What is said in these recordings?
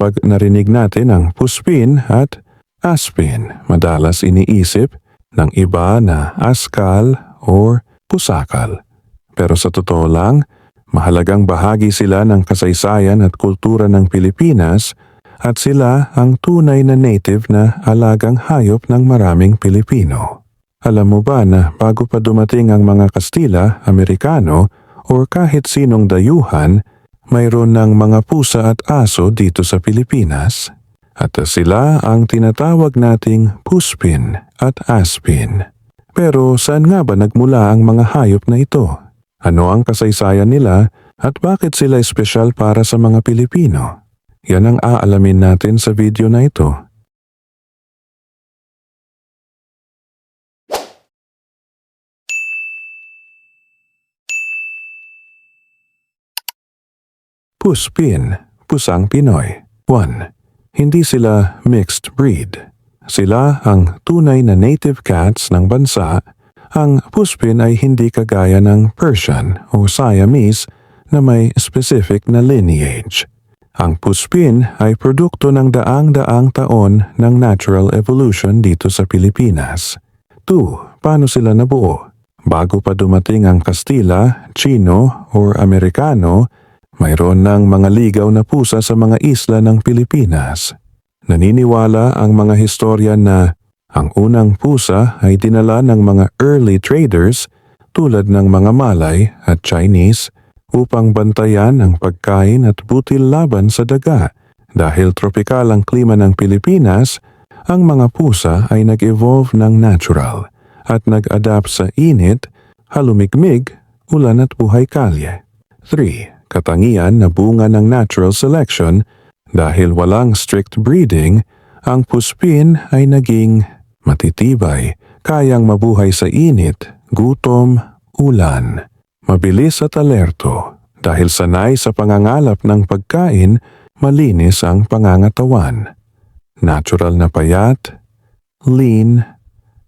Kapag narinig natin ang puspin at aspin, madalas iniisip ng iba na askal or pusakal. Pero sa totoo lang, mahalagang bahagi sila ng kasaysayan at kultura ng Pilipinas at sila ang tunay na native na alagang hayop ng maraming Pilipino. Alam mo ba na bago pa dumating ang mga Kastila, Amerikano o kahit sinong dayuhan, mayroon ng mga pusa at aso dito sa Pilipinas? At sila ang tinatawag nating puspin at aspin. Pero saan nga ba nagmula ang mga hayop na ito? Ano ang kasaysayan nila at bakit sila espesyal para sa mga Pilipino? Yan ang aalamin natin sa video na ito. Puspin, Pusang Pinoy 1. Hindi sila mixed breed. Sila ang tunay na native cats ng bansa. Ang Puspin ay hindi kagaya ng Persian o Siamese na may specific na lineage. Ang Puspin ay produkto ng daang-daang taon ng natural evolution dito sa Pilipinas. 2. Paano sila nabuo? Bago pa dumating ang Kastila, Chino or Amerikano, mayroon ng mga ligaw na pusa sa mga isla ng Pilipinas. Naniniwala ang mga historian na ang unang pusa ay dinala ng mga early traders tulad ng mga Malay at Chinese upang bantayan ang pagkain at butil laban sa daga. Dahil tropikal ang klima ng Pilipinas, ang mga pusa ay nag-evolve ng natural at nag-adapt sa init, halumigmig, ulan at buhay kalye. 3 katangian na bunga ng natural selection dahil walang strict breeding, ang puspin ay naging matitibay, kayang mabuhay sa init, gutom, ulan. Mabilis at alerto dahil sanay sa pangangalap ng pagkain, malinis ang pangangatawan. Natural na payat, lean,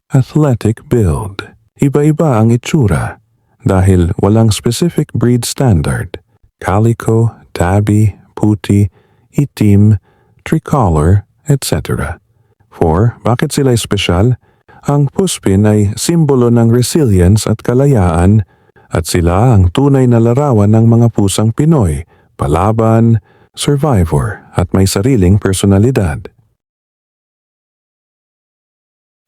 athletic build. Iba-iba ang itsura dahil walang specific breed standard calico, tabby, puti, itim, tricolor, etc. For bakit sila espesyal? Ang puspin ay simbolo ng resilience at kalayaan at sila ang tunay na larawan ng mga pusang Pinoy, palaban, survivor at may sariling personalidad.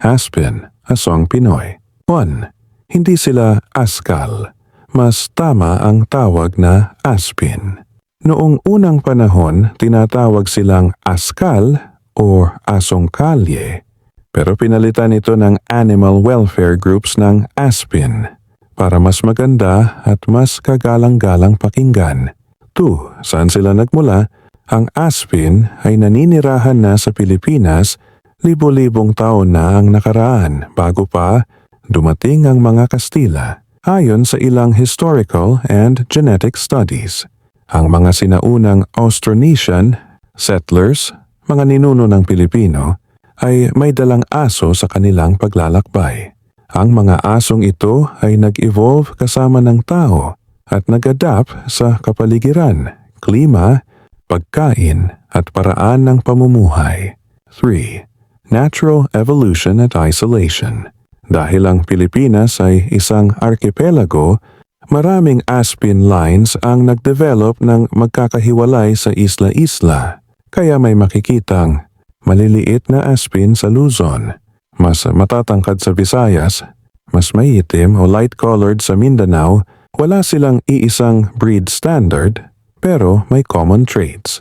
Aspen, Asong Pinoy 1. Hindi sila askal mas tama ang tawag na aspin. Noong unang panahon, tinatawag silang askal o asong kalye, pero pinalitan ito ng animal welfare groups ng aspin para mas maganda at mas kagalang-galang pakinggan. 2. Saan sila nagmula? Ang aspin ay naninirahan na sa Pilipinas libo-libong taon na ang nakaraan bago pa dumating ang mga Kastila ayon sa ilang historical and genetic studies. Ang mga sinaunang Austronesian settlers, mga ninuno ng Pilipino, ay may dalang aso sa kanilang paglalakbay. Ang mga asong ito ay nag-evolve kasama ng tao at nag-adapt sa kapaligiran, klima, pagkain at paraan ng pamumuhay. 3. Natural Evolution at Isolation dahil ang Pilipinas ay isang archipelago, maraming Aspin lines ang nagdevelop ng magkakahiwalay sa isla-isla. Kaya may makikitang maliliit na Aspin sa Luzon, mas matatangkad sa Visayas, mas maitim o light-colored sa Mindanao, wala silang iisang breed standard pero may common traits.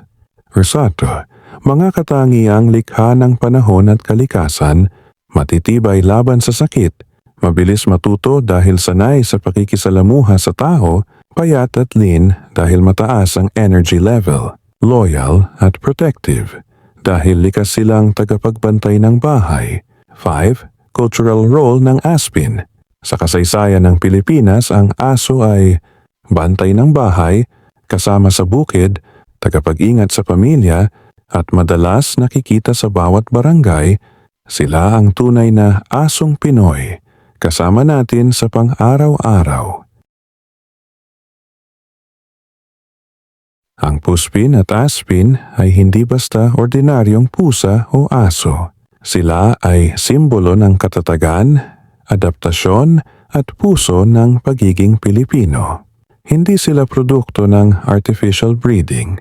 Rosato, mga katangiang likha ng panahon at kalikasan matitibay laban sa sakit, mabilis matuto dahil sanay sa pakikisalamuha sa tao, payat at lean dahil mataas ang energy level, loyal at protective dahil likas silang tagapagbantay ng bahay. 5. Cultural role ng aspin. Sa kasaysayan ng Pilipinas, ang aso ay bantay ng bahay, kasama sa bukid, tagapag-ingat sa pamilya, at madalas nakikita sa bawat barangay sila ang tunay na asong Pinoy kasama natin sa pang-araw-araw. Ang puspin at aspin ay hindi basta ordinaryong pusa o aso. Sila ay simbolo ng katatagan, adaptasyon at puso ng pagiging Pilipino. Hindi sila produkto ng artificial breeding.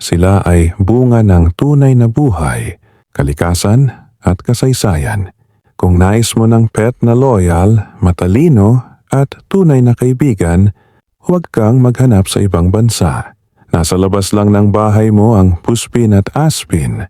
Sila ay bunga ng tunay na buhay, kalikasan at kasaysayan. Kung nais mo ng pet na loyal, matalino at tunay na kaibigan, huwag kang maghanap sa ibang bansa. Nasa labas lang ng bahay mo ang puspin at aspin